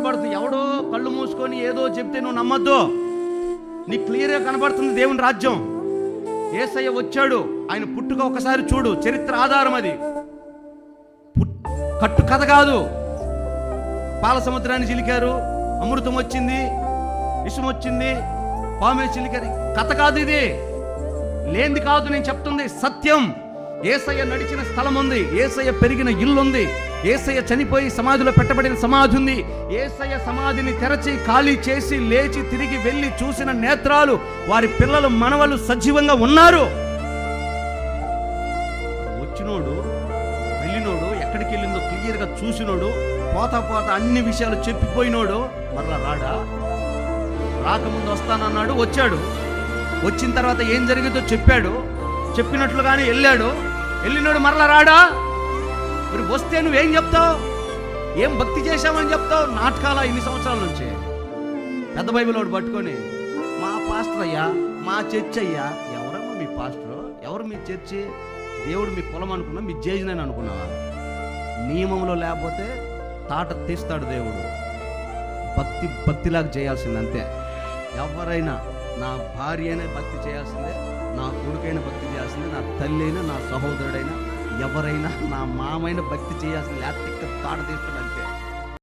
కనబడుతుంది ఎవడో కళ్ళు మూసుకొని ఏదో చెప్తే నువ్వు నమ్మద్దు. నీకు క్లియర్గా కనబడుతుంది దేవుని రాజ్యం. ఏసయ్య వచ్చాడు ఆయన పుట్టుక ఒకసారి చూడు చరిత్ర ఆధారం అది. కట్టు కథ కాదు. పాల సముద్రాన్ని చిలికారు అమృతం వచ్చింది విషం వచ్చింది పామే చిలికారు కథ కాదు ఇది. లేనిది కాదు నేను చెప్తుంది సత్యం. ఏసయ్య నడిచిన స్థలం ఉంది ఏసయ్య పెరిగిన ఇల్లు ఉంది ఏసయ్య చనిపోయి సమాధిలో పెట్టబడిన సమాధి ఉంది. ఏసయ్య సమాధిని తెరచి ఖాళీ చేసి లేచి తిరిగి వెళ్ళి చూసిన నేత్రాలు వారి పిల్లలు మనవలు సజీవంగా ఉన్నారు. వచ్చినోడు వెళ్ళినోడు ఎక్కడికి వెళ్ళిందో క్లియర్గా చూసినోడు పోతా పోతా అన్ని విషయాలు చెప్పిపోయినోడు మరలా రాడా? రాకముందు వస్తానన్నాడు వచ్చాడు. వచ్చిన తర్వాత ఏం జరిగిందో చెప్పాడు. చెప్పినట్లుగానే వెళ్ళాడు. వెళ్ళినోడు మరలా రాడా? మరి వస్తే నువ్వేం చెప్తావు? ఏం భక్తి చేశామని చెప్తావు? నాటకాల ఇన్ని సంవత్సరాల నుంచి? పెద్ద బైబిల్ ఒకటి పట్టుకొని మా పాస్టర్ అయ్యా మా చర్చ్ అయ్యా ఎవరమ్మా మీ పాస్టర్? ఎవరు మీ చర్చి? దేవుడు మీ కులం అనుకున్నా మీ జేజనని అనుకున్నావా? నియమంలో లేకపోతే తాట తీస్తాడు దేవుడు. భక్తి భక్తిలాగా చేయాల్సింది అంతే. ఎవరైనా నా భార్య అయినా భక్తి చేయాల్సిందే నా కొడుకైనా భక్తి చేయాల్సిందే నా తల్లి అయినా నా సహోదరుడైనా ఎవరైనా నా మామైన భక్తి చేయాల్సిన లేకపోతే ఇక్కడ తాట తీస్తాడు అంతే